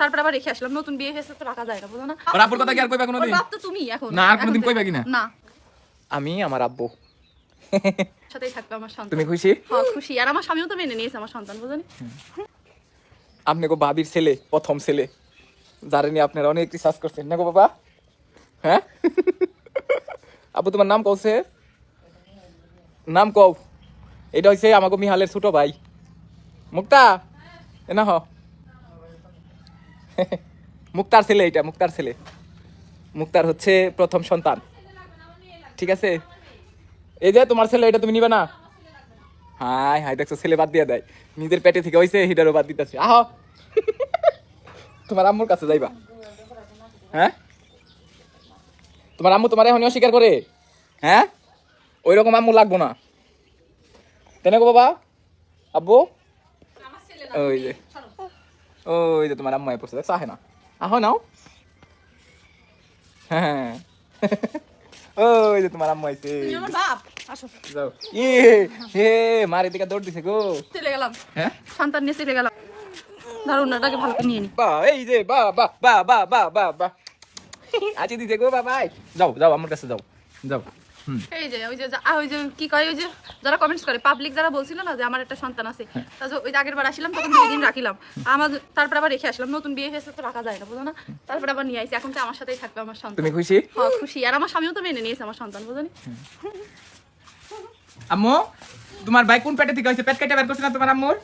তারপর আবার রেখে আসলাম। নতুন বিয়ে হয়েছে তো রাখা যায় না বুঝো না? ওর আব্বুর কথা কি আর কইবা কোনোদিন? বাপ তো তুমি এখন। না, আর কোনোদিন কইবা কি না? না আমি আমার আব্বু। সাথেই থাকবে আমার সন্তান। তুমি খুশি? হ্যাঁ খুশি। আর আমার স্বামীও তো মেনে নিয়েছে আমার সন্তান আপনি গো ভাবির ছেলে প্রথম ছেলে। যারে নিয়ে আপনারা অনেক রিসার্চ করছেন। না গো বাবা? হ্যাঁ? আব্বু তোমার নাম কওছে নাম কও। এটা হইছে আমাকে মিহালের ছোট ভাই। মুক্তা? এ না হ মুক্তার ছেলে এটা মুক্তার ছেলে। মুক্তার হচ্ছে প্রথম সন্তান। ঠিক আছে? এই যে তোমার ছেলে এটা তুমি নিবে না? হাই হাই দেখছ ছেলে বাদ দিয়ে দেয়। নিজের পেটে থেকে হইছে হিটারও বাদ দিতেছে। আহ! তোমার আম্মুর কাছে যাইবা। হ্যাঁ? তোমার আম্মু তোমার এখন অস্বীকার করে? হ্যাঁ? ওই রকম আম্মু লাগবো না। তাই না গো বাবা? আব্বু? ওই যে। ওই যে তোমার আম্মু আয় পড়ছে দেখছ আহে না আহ নাও হ্যাঁ ওই যে তোমার আম্মু আইছে যাও ইয়ে হে মার এদিকে দৌড় দিছে গো চলে গেলাম হ্যাঁ সন্তান নিয়ে চলে গেলাম ধরো ওনাটাকে ভালো করে নিয়ে নি বা এই যে বা বা বা বা বা বা বা আজি দিছে গো বাবা যাও যাও আমার কাছে যাও যাও এই যে ওই যে ওই যে কি কয় ওই যে যারা কমেন্টস করে পাবলিক যারা বলছিল না যে আমার একটা সন্তান আছে তা ওই যে আগের বার আসলাম তখন দুই দিন রাখিলাম। আমার তারপর আবার রেখে আসলাম নতুন বিয়ে হয়েছে তো রাখা যায় না বুঝো না? তারপর আবার নিয়ে আইছি এখন তো আমার সাথেই থাকবে আমার সন্তান। তুমি খুশি? হ্যাঁ খুশি। আর আমার স্বামীও তো মেনে নিয়েছে আমার সন্তান বুঝনি আম্মু তোমার ভাই কোন পেটে থেকে হয়েছে? পেট কেটে বের করছে না তোমার আম্মুর?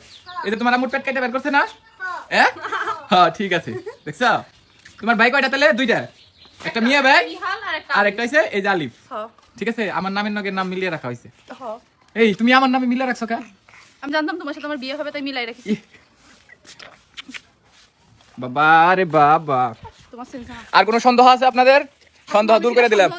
এই যে তোমার আম্মুর পেট কেটে বের করছে না? হ্যাঁ হ্যাঁ ঠিক আছে দেখছ? তোমার ভাই কয়টা তাহলে? দুইটা। একটা মিয়া ভাই নিহাল আর একটা আর একটা হইছে এই যে আলিফ। হ্যাঁ ঠিক আছে? আমার নামের নগের নাম মিলিয়ে রাখা হয়েছে। হ্যাঁ এই তুমি আমার নামে মিলিয়ে রাখছো কা আমি জানতাম তোমার সাথে আমার বিয়ে হবে তাই মিলাই রাখিছি। ইহ। বাবা রে বাবা। তোমার সেন্স আর কোনো সন্দেহ আছে আপনাদের? সন্দেহ দূর করে দিলাম।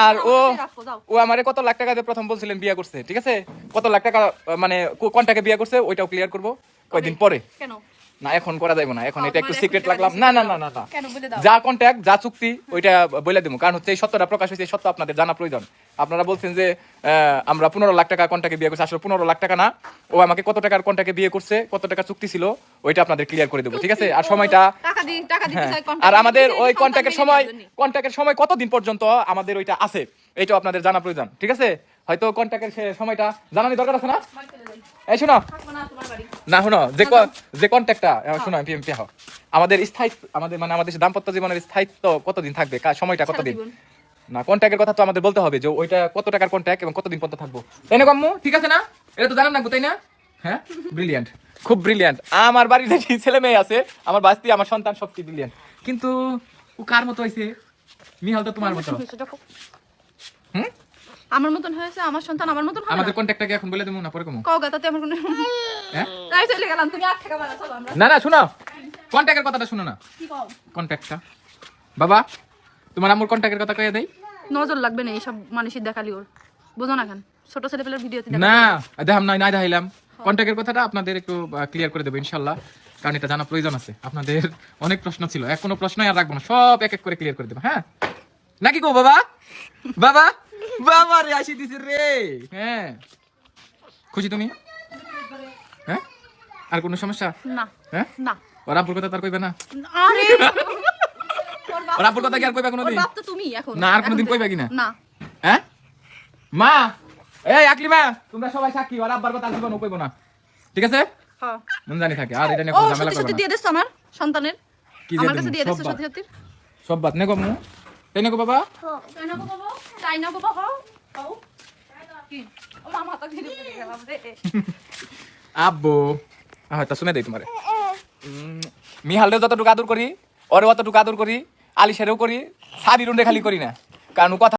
আর ও রাখো ও আমারে কত লাখ টাকা দিয়ে প্রথম বলছিলেন বিয়ে করছে ঠিক আছে? কত লাখ টাকা মানে কোনটাকে বিয়ে করছে ওইটাও ক্লিয়ার করব। কয়দিন পরে। কেন? না এখন করা যাবে না এখন এটা একটু সিক্রেট টাকা না। না না না না যা কন্ট্যাক্ট যা চুক্তি ওইটা বলে দেবো কারণ হচ্ছে এই সত্যটা প্রকাশ হয়েছে এই সত্য আপনাদের জানা প্রয়োজন। আপনারা বলছেন যে আমরা পনেরো লাখ টাকা কন্টাকে বিয়ে করছি। আসলে পনেরো লাখ টাকা না ও আমাকে কত টাকার কন্টাকে বিয়ে করছে কত টাকা চুক্তি ছিল ওইটা আপনাদের ক্লিয়ার করে দেবো ঠিক আছে? আর সময়টা হ্যাঁ, আর আমাদের ওই কন্ট্যাক্টের সময়। কন্ট্যাক্টের সময় কতদিন পর্যন্ত আমাদের ওইটা আছে এইটাও আপনাদের জানা প্রয়োজন ঠিক আছে? হয়তো কন্ট্যাক্টের সময়টা জানানি দরকার আছে না। এই শোনো। না শোনো যে ক- যে কন্ট্যাক্টটা শোনো এমপি এমপি হও। আমাদের স্থায়িত্ব আমাদের মানে আমাদের দাম্পত্য জীবনের স্থায়িত্ব কতদিন থাকবে? সময়টা কতদিন? না কন্ট্যাক্টের কথা তো আমাদের বলতে হবে যে ওইটা কত টাকার কন্ট্যাক্ট এবং কতদিন পর্যন্ত থাকব। তাই না কাম্মু ঠিক আছে না? এটা তো জানান না তাই না? হ্যাঁ? ব্রিলিয়ান্ট খুব ব্রিলিয়ান্ট আমার বাড়িতে যে ছেলে মেয়ে আছে আমার বাস্তি আমার সন্তান সত্যি ব্রিলিয়ান্ট কিন্তু ও কার মতো হয়েছে মিহাল তো তোমার মতো। হুম? আমার মতন হয়েছে আমার সন্তান আমার মতন হবে আমাদের না? কন্ট্যাক্টটাকে এখন বলে দেবো না পরে কমো। কও গা, তাতে আমার কোনো হ্যাঁ? তাই চলে গেলাম তুমি আট টাকা বাড়া চলো আমরা। না না শোনো। কন্ট্যাক্টের কথাটা শোনো না। কি কও? কন্ট্যাক্টটা বাবা তোমার আম্মুর কন্ট্যাক্টের কথা কয়ে দেই। নজর লাগবে না এইসব মানুষের দেখালি ওর। বোঝো না কেন? ছোট ছেলে পেলের ভিডিওতে না দেখাম নাই নাই দেখাইলাম। কন্ট্যাক্টের কথাটা আপনাদের একটু ক্লিয়ার করে দেবো ইনশাল্লাহ। কারণ এটা জানা প্রয়োজন আছে। আপনাদের অনেক প্রশ্ন ছিল। এক কোনো প্রশ্নই আর রাখব না। সব এক এক করে ক্লিয়ার করে দেবো হ্যাঁ? নাকি গো বাবা? বাবা? বাবা রে আসি দিছে রে। হ্যাঁ। খুশি তুমি? হ্যাঁ? আর কোনো সমস্যা? না। হ্যাঁ? না। ওর আব্বুর কথা তার কইবে না। আরে! ওর আব্বুর কথা কি আর কইবে কোনোদিন? বাপ তো তুমি এখন। না, আর কোনোদিন কইবা কিনা? না। হ্যাঁ? মা! এই আকলি মা! তোমরা সবাই সাক্ষী ওর আব্বার কথা জীবন কইবো না। ঠিক আছে? হ্যাঁ। মন জানি থাকে আর এটা নিয়ে কোনো ঝামেলা সত্যি করবে সত্যি না। দিয়ে দিছো আমার সন্তানের? কি দিয়ে আমার কাছে দিয়ে দিছো সত্যি সত্যি সব বাত নেগো মু। তাই নেগো বাবা? তাই না গো বাবা? তাই না গো বাবা? হও আব্বু হয়তো শুনে দেই তোমারে। উম, মিহালরে যতটুকু আদর করি ওরে অতটুকু আদর করি আলিশেরও করি সাবিরুন খালি করি না। কারণ কথা